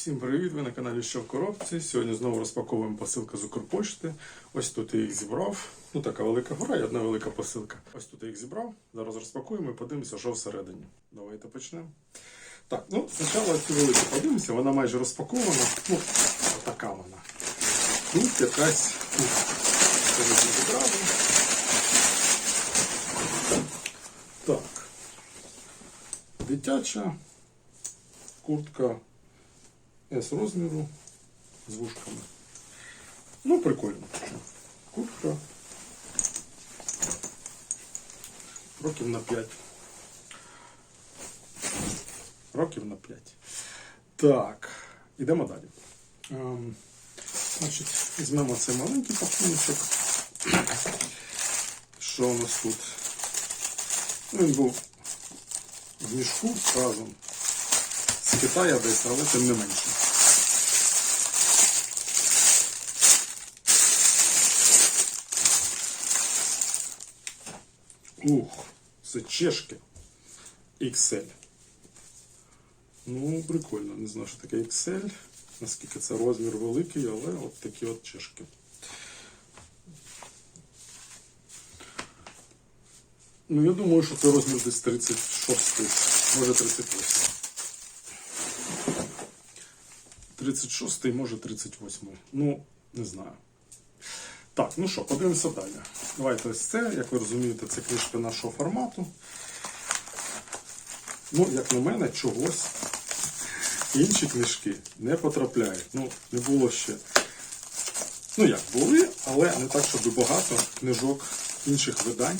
Всім привіт! Ви на каналі Що в коробці. Сьогодні знову розпаковуємо посилки з Укрпошти. Ось тут я їх зібрав. Ну така велика гора і одна велика посилка. Ось тут я їх зібрав. Зараз розпакуємо і подивимося, що всередині. Давайте почнемо. Так, ну спочатку цю велику подивимося, вона майже розпакована. Ну, така вона. Тут якась тут. Зібрали. Так. Дитяча куртка С розміру з вушками. Ну, прикольно. Куртка. Років на 5. Років на 5. Так, ідемо далі. Ем, значить, візьмемо цей маленький пакуночок. Що у нас тут? Він був в мішку разом з Китая десь, але тим не менше. Ух, це чешки XL. Ну, прикольно, не знаю, що таке XL. Наскільки це розмір великий, але от такі от чешки. Ну, я думаю, що це розмір десь 36, може 38. 36, може 38. Ну, не знаю. Так, ну що, подивимося далі. Давайте ось це, як ви розумієте, це книжка нашого формату. Ну, як на мене, чогось інші книжки не потрапляють. Ну, не було ще. Ну як, були, але не так, щоб багато книжок інших видань,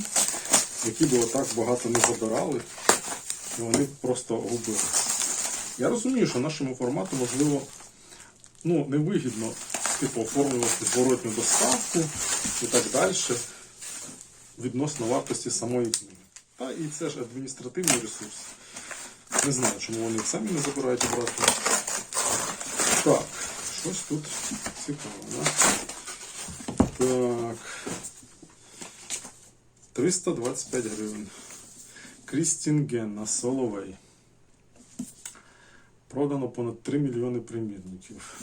які б отак багато не забирали, і вони просто губили. Я розумію, що нашому формату можливо ну, невигідно типу, оформлювати зворотню доставку і так далі відносно вартості самої книги. Та і це ж адміністративний ресурс. Не знаю, чому вони самі не забирають обратно. Так, щось тут цікаво? Так. 325 гривень. Крістінген на Соловей. Продано понад 3 мільйони примірників.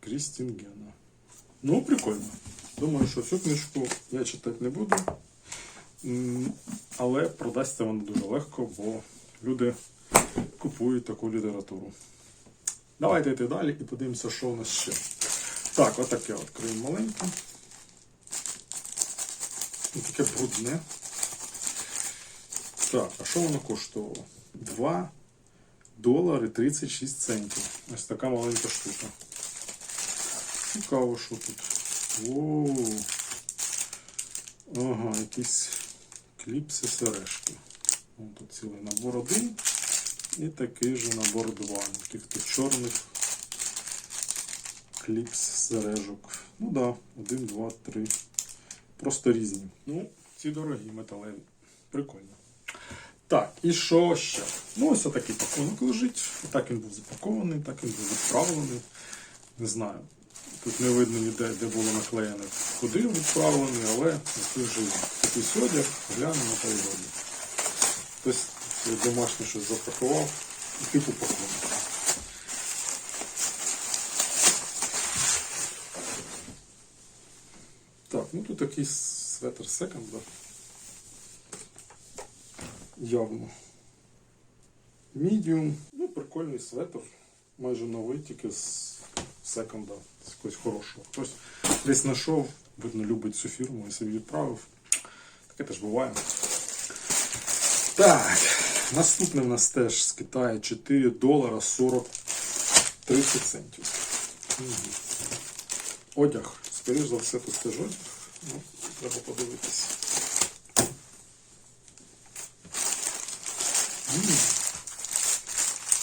Крістінгена. Ну, прикольно. Думаю, що цю книжку я читати не буду. Але продасться вона дуже легко, бо люди купують таку літературу. Давайте йти далі і подивимося, що у нас ще. Так, отаке відкриємо маленьке. І таке брудне. Так, а що воно коштувало? 2 долари 36 центів. Ось така маленька штука. Цікаво, що тут. Воу. Ага, якісь кліпси сережки. Тут цілий набор один. І такий же набор два. Таких тут чорних кліпс сережок. Ну да, один, два, три. Просто різні. Ну, ці дорогі металеві. Прикольно. Так, і що ще? Ну, ось такий пакунок лежить. Так він був запакований, так він був відправлений. Не знаю. Тут не видно ніде, де було наклеєно, куди відправлений, але якийсь одяг, глянемо та й годі. Хтось домашнє щось запакував і типу пакунок. Так, ну тут такий светр секонда. Явно. Medium. Ну, прикольний светр. Майже новий, тільки з секонда, з якогось хорошого. Хтось десь знайшов, видно, любить цю фірму і собі відправив. Таке теж буває. Так, наступне в нас теж з Китаю 4 долара 40 30 центів. Одяг. Скоріше за все, тут теж одяг. Ну, треба подивитися.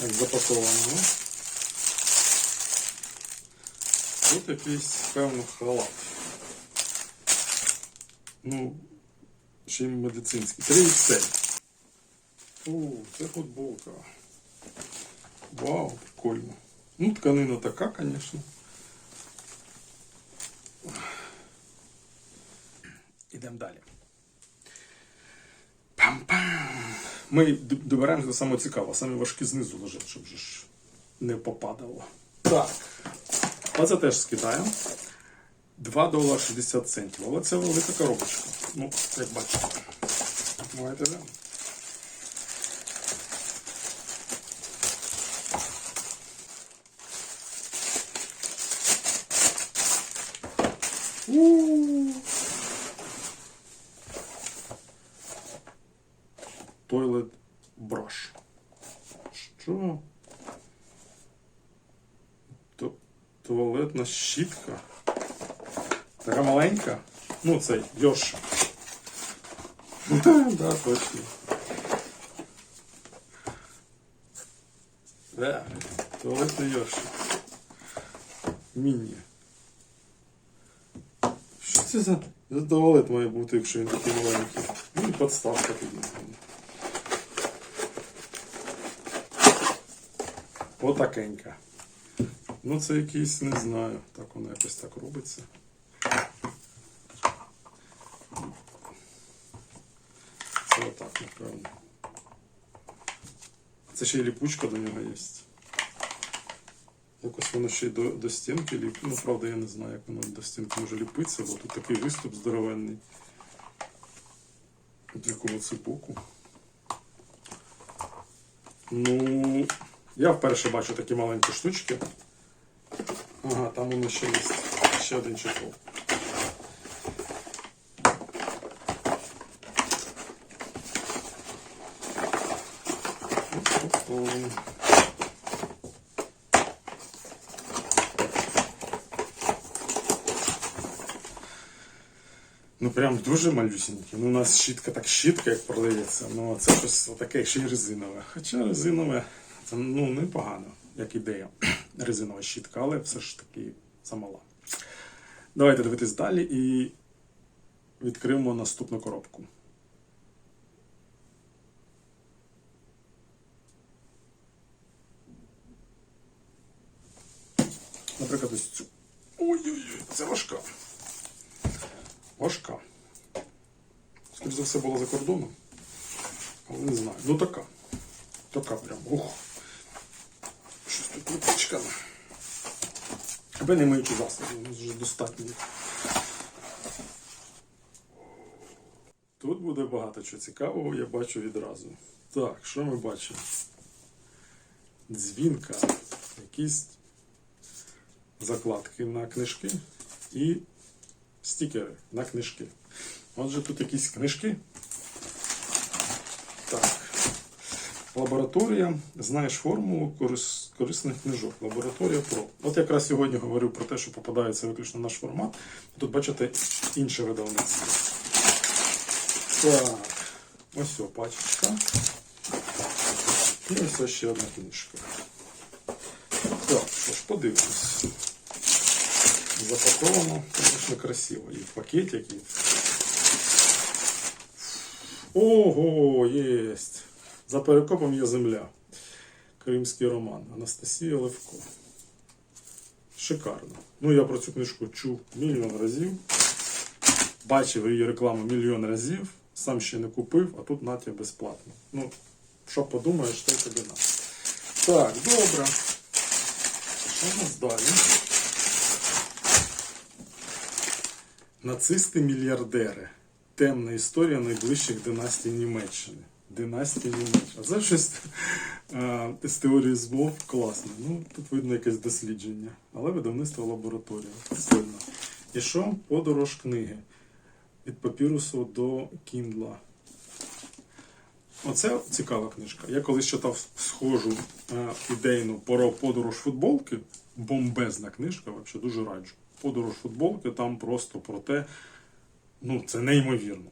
Як запаковано, ну? Тут якийсь певно халат. Ну, ще й медицинський. 3XL. О, це футболка. Вау, прикольно. Ну, тканина така, звісно. Ідемо далі. Ми добираємося до самого цікавого, саме важкі знизу лежать, щоб ж не попадало. Так. Оце теж з Китаю. 2 долари 60 центів. Але це велика коробочка. Ну, як бачите. Давайте глянемо. Щітка. Така маленька. Ну, цей Йош. Да, точно. Да, туалетний Йош. Міні. Що це за, за туалет має бути, якщо він такий маленький? Ну і подставка тоді. Отакенька. Ну це якийсь, не знаю. Так воно якось так робиться. Це отак, напевно. Це ще й ліпучка до нього є. Якось воно ще й до, до стінки ліп. Ну, правда, я не знаю, як воно до стінки може ліпитися, бо тут такий виступ здоровенний. От якого це боку. Ну, я вперше бачу такі маленькі штучки. Ага, там воно ще є. Ще один чехол. Ну прям дуже малюсінькі. Ну, у нас щітка так щітка, як продається. Ну це щось таке ще й резинове. Хоча резинове це ну непогано, як ідея. Резинова щітка, але все ж таки замала. Давайте дивитись далі і відкриємо наступну коробку. Наприклад, ось цю. Ой-ой-ой, це важка. Важка. Скоріше за все була за кордоном. Але не знаю. Ну така. Така прям. Ух. Липучка. Аби не миючі засоби, у нас вже достатньо. Тут буде багато чого цікавого, я бачу відразу. Так, що ми бачимо? Дзвінка, якісь закладки на книжки і стікери на книжки. Отже, тут якісь книжки. Так. Лабораторія. Знаєш формулу корис- корисних книжок. Лабораторія Про. От якраз сьогодні говорив про те, що попадається виключно наш формат. Тут бачите інше видавництво. Так. Ось о, пачечка. І ось ось ще одна книжка. Так, що ж, подивимось. Запаковано, звісно, красиво. І в пакетик, і... Ого, єсть! За перекопом є земля. Кримський роман. Анастасія Левко. Шикарно. Ну, я про цю книжку чув мільйон разів. Бачив її рекламу мільйон разів. Сам ще не купив, а тут натя безплатно. Ну, що подумаєш, то й тобі на. Так, добре. Що у нас далі? Нацисти-мільярдери. Темна історія найближчих династій Німеччини. Династія Німеччини. Це щось е, з теорії змов класно. Ну, тут видно якесь дослідження. Але видавництво лабораторія. Прикольно. І що? Подорож книги. Від папірусу до Кіндла. Оце цікава книжка. Я колись читав схожу е, ідейну про подорож футболки. Бомбезна книжка, взагалі дуже раджу. Подорож футболки там просто про те, ну це неймовірно.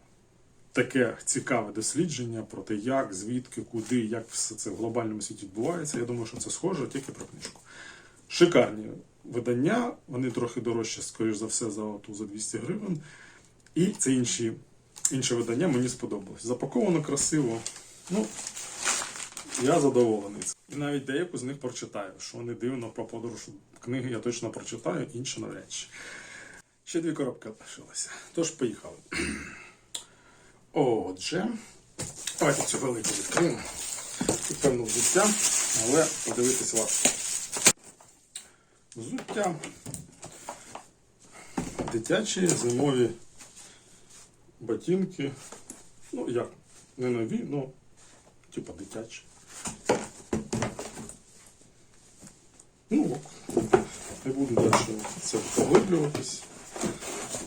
Таке цікаве дослідження про те, як, звідки, куди, як все це в глобальному світі відбувається. Я думаю, що це схоже тільки про книжку. Шикарні видання, вони трохи дорожчі, скоріш за все, за оту за 200 гривень. І це інші, інше видання мені сподобалось. Запаковано красиво. Ну, я задоволений. І навіть деяку з них прочитаю. Що не дивно про подорож книги я точно прочитаю, інше навряд чи. Ще дві коробки лишилося. Тож поїхали. Отже, Давайте цю велику відкриємо. Тут певно взуття, але подивитись варто. Взуття. Дитячі зимові ботинки. Ну як, не нові, ну, типа дитячі. Ну. Не буду далі це поглиблюватись.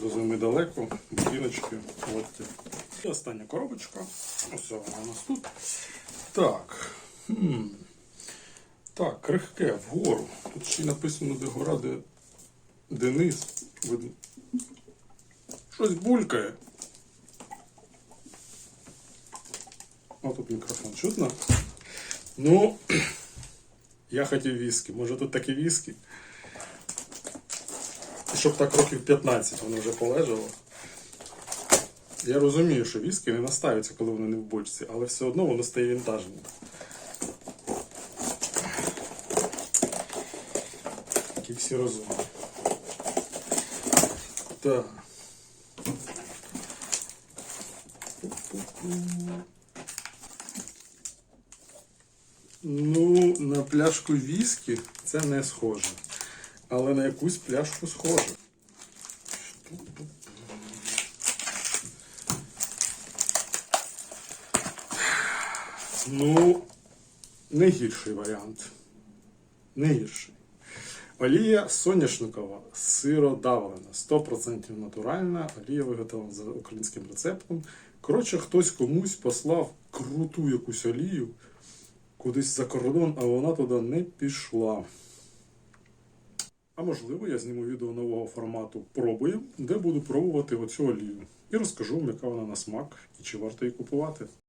До зими далеко, ботиночки, локтя. І остання коробочка. Ось вона у нас тут. Так. Хм. Так, крихке, вгору. Тут ще й написано, де гора, де, де низ. Видно. Щось булькає. О, тут мікрофон чутно. Ну, я хотів віскі. Може тут такі віскі? Щоб так років 15 воно вже полежало. Я розумію, що віскі не настаються, коли вони не в бочці, але все одно воно стає вінтажним. Такі всі розумні. Так. Ну, на пляшку віскі це не схоже. Але на якусь пляшку схоже. Ну, не гірший варіант. Не гірший. Олія соняшникова, сиродавлена, 100% натуральна, олія виготовлена за українським рецептом. Коротше, хтось комусь послав круту якусь олію кудись за кордон, а вона туди не пішла. А можливо, я зніму відео нового формату пробуємо, де буду пробувати оцю олію. І розкажу вам, яка вона на смак і чи варто її купувати.